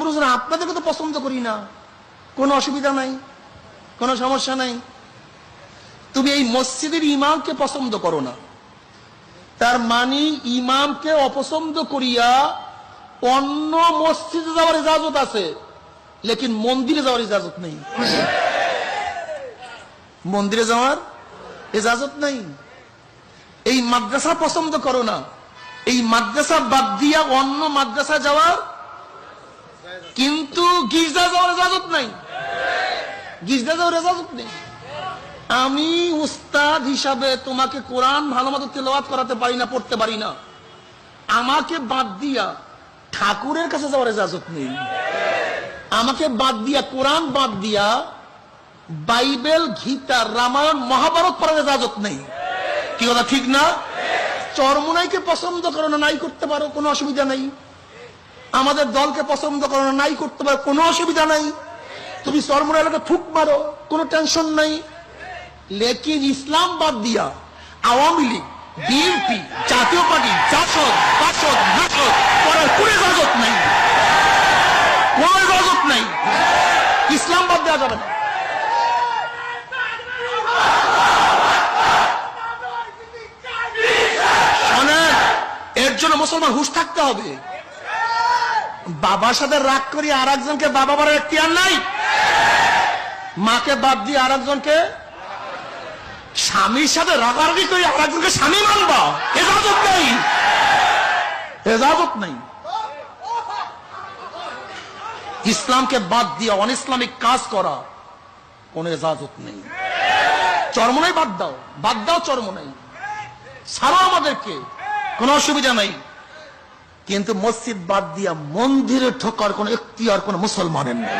বলছেন আপনাদেরকে তো পছন্দ করি না। কোনো অসুবিধা নাই, কোনো সমস্যা নাই। তুমি এই মসজিদের ইমামকে পছন্দ করো না। তার মানে ইমামকে অপছন্দ করিয়া অন্য মসজিদে যাওয়ার ইজাজত আছে, লেকিন মন্দিরে যাওয়ার ইজাজত নেই। মন্দিরে যাওয়ার ইজাজত নেই। এই মাদ্রাসা পছন্দ করো না। এই মাদ্রাসা বাদ দিয়া অন্য মাদ্রাসা যাওয়ার কিন্তু গির্জা যাওয়ার ইজাজত নাই। গির্জা যাওয়ার ইজাজত নেই। আমি উস্তাদ হিসাবে তোমাকে কোরআন ভালো মতো তেলাওয়াত করাতে পারি না, পড়তে পারি না। আমাকে বাদ দিয়া ঠাকুরের কাছে যাওয়ার ইজাজত নেই। আমাকে বাদ দিয়া, কোরআন বাদ দিয়া বাইবেল, গীতা, রামায়ণ, মহাভারত পড়ার ইজাজত নেই। কি কথা, ঠিক না? চরমুনাইকে পছন্দ করো না, নাই করতে পারো, কোনো অসুবিধা নেই। আমাদের দলকে পছন্দ করো নাই করতে পারো, কোনো অসুবিধা নাই। তুমি চরমুনাই এলাকা ফুক মারো, কোনো টেনশন নাই। লেকিন ইসলাম বাদ দিয়া আওয়ামী লীগ, বিএনপি, জাতীয় পার্টি, জাসদ পাসদ নাসদ করার কোনো ইজাজত নাই। কোনো ইজাজত নাই। ইসলাম বাদ দেওয়া যাবে না। এর জন্য মুসলমান হুশ থাকতে হবে। বাবার সাথে রাগ করি আর একজনকে বাবা বলার এখতিয়ার নাই? মাকে বাদ দিয়ে আর একজনকে স্বামীর সাথে রাগারাগি করি আর একজনকে স্বামী মানবা? এজাজত নেই। এজাজত নেই। ইসলামকে বাদ দিয়ে অন ইসলামিক কাজ করা কোন এজাজত নেই। চর্ম চরমনাই বাদ দাও। বাদ দাও, চর্ম চরমনাই সারা আমাদেরকে কোনো অসুবিধা নাই। কিন্তু মসজিদ বাদ দিয়া মন্দিরে ঠোকার কোন এখতিয়ার কোন মুসলমানের নেই।